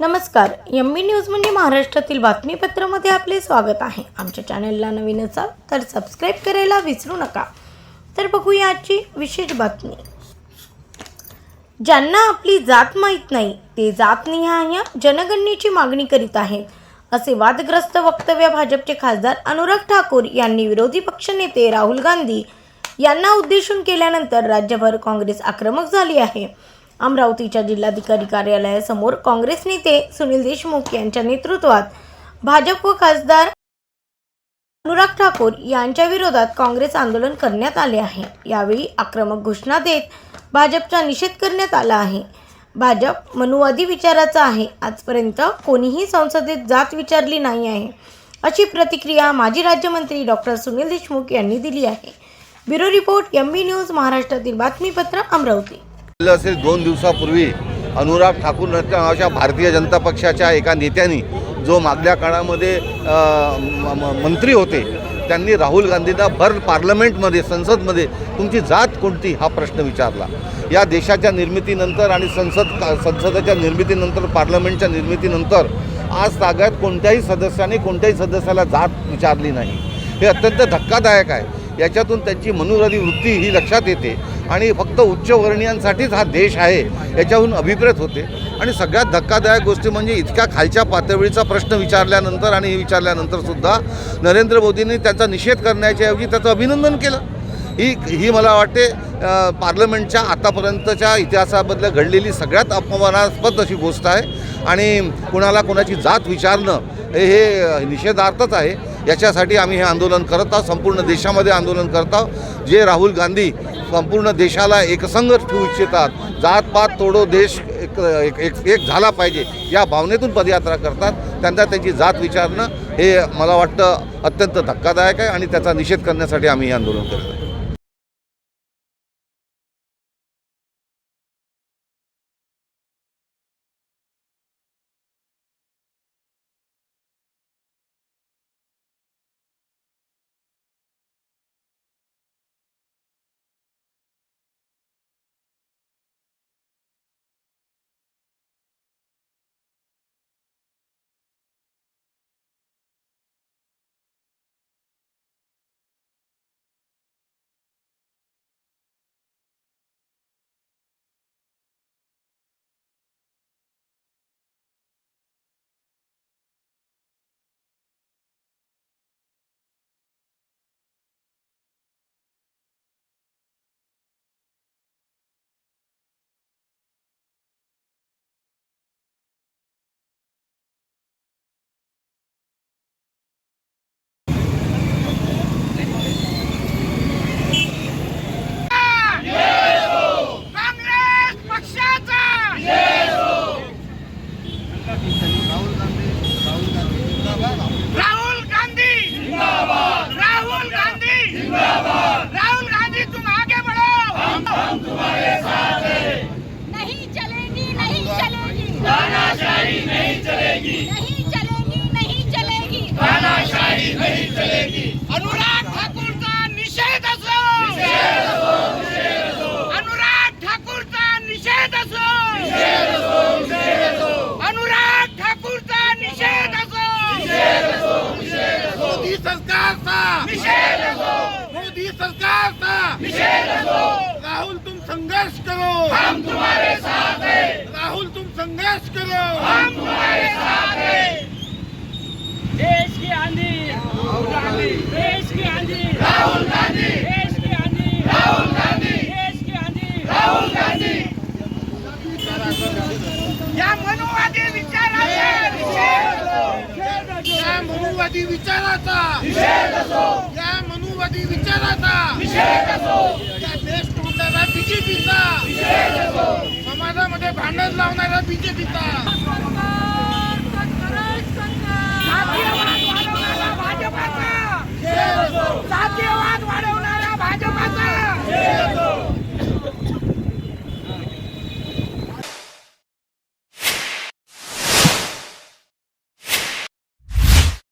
नमस्कार M B news म्हणजे महाराष्ट्रातील बातमीपत्रामध्ये आपले स्वागत आहे. आमच्या चॅनलला नवीन असाल तर सबस्क्राईब करायला विसरू नका. तर बघूया आजची विशेष बातमी. ज्यांना आपली जात माहीत नाही ते जातनिहाय जनगणनेची मागणी करीत आहेत. असे वादग्रस्त वक्तव्य भाजपचे खासदार अनुराग ठाकूर यांनी विरोधी पक्षनेते राहुल गांधी यांना उद्देशून केल्यानंतर राज्यभर काँग्रेस आक्रमक झाली आहे. अमरावतीच्या जिल्हाधिकारी कार्यालयासमोर काँग्रेस नेते सुनील देशमुख यांच्या नेतृत्वात भाजप व खासदार अनुराग ठाकूर यांच्या विरोधात काँग्रेस आंदोलन करण्यात आले आहे. यावेळी आक्रमक घोषणा देत भाजपचा निषेध करण्यात आला आहे. भाजप मनुवादी विचाराचा आहे. आजपर्यंत कोणीही संसदेत जात विचारली नाही आहे अशी प्रतिक्रिया माजी राज्यमंत्री डॉक्टर सुनील देशमुख यांनी दिली आहे. Bureau report M B news महाराष्ट्रातील बातमीपत्र अमरावती. असेल दोन दिवसापूर्वी अनुराग ठाकूर नावाच्या भारतीय जनता पक्षाच्या एका नेत्यांनी जो मागल्या काळामध्ये म- म- मंत्री होते त्यांनी राहुल गांधींना भर पार्लमेंटमध्ये संसदमध्ये तुमची जात कोणती? हा प्रश्न विचारला. या देशाच्या निर्मितीनंतर आणि संसद संसदेच्या निर्मितीनंतर पार्लमेंटच्या निर्मितीनंतर आज तागायत कोणत्याही सदस्याने कोणत्याही सदस्याला जात विचारली नाही. हे अत्यंत धक्कादायक आहे. याच्यातून त्यांची मनोरधी वृत्ती ही लक्षात येते. आणि फक्त उच्चवर्णीयांसाठीच हा देश आहे याच्याहून अभिप्रेत होते. आणि सगळ्यात धक्कादायक गोष्टी म्हणजे इतक्या खालच्या पातळीचा प्रश्न विचारल्यानंतर आणि विचारल्यानंतर सुद्धा नरेंद्र मोदींनी त्याचा निषेध करण्याच्याऐवजी त्याचं अभिनंदन केलं. ही ही मला वाटते पार्लमेंटच्या आतापर्यंतच्या इतिहासामधल्या घडलेली सगळ्यात अपमानास्पद अशी गोष्ट आहे. आणि कुणाला कोणाची जात विचारणं हे निषेधार्थच आहे. याच्यासाठी आम्ही हे आंदोलन करत आहोत संपूर्ण देशामध्ये आंदोलन करत आहोत. जे राहुल गांधी संपूर्ण देशाला एकसंघ ठेवू इच्छितात. जात पात तोडो देश एक एक, एक एक झाला पाहिजे या भावनेतून पदयात्रा करतात. त्यांना त्यांची जात विचारणं हे मला वाटतं अत्यंत धक्कादायक आहे आणि त्याचा निषेध करण्यासाठी आम्ही हे आंदोलन करत आहोत काँग्रेस पक्षाचा राहुल गांधी राहुल गांधी राहुल गांधी तुम आगे बढ़ो नहीं चलेगी नहीं चलेगी तानाशाही नहीं चलेगी नहीं चलेगी नहीं चलेगी अनुराग ठाकूरचा निषेध असो अनुराग ठाकूरचा निषेध असो. अनुराग ठाकूरचा निषेध असो. मोदी सरकारचा. निषेध असो. मोदी सरकारचा. निषेध असो. राहुल तुम संघर्ष करो. हम तुम्हारे साथ हैं. राहुल तुम संघर्ष करो. हम तुम्हारे साथ हैं देश की आंधी राहुल गांधी देश की आंधी राहुल गांधी देश की आंधी राहुल गांधी देश की आंधी राहुल गांधी या मनुवादी विचाराचा निषेध असो. या मनुवादी विचाराचा. या मनुवादी विचाराचा. देश तोडणारा बीजेपीचा समाजामध्ये भांडण लावणारा बीजेपीचा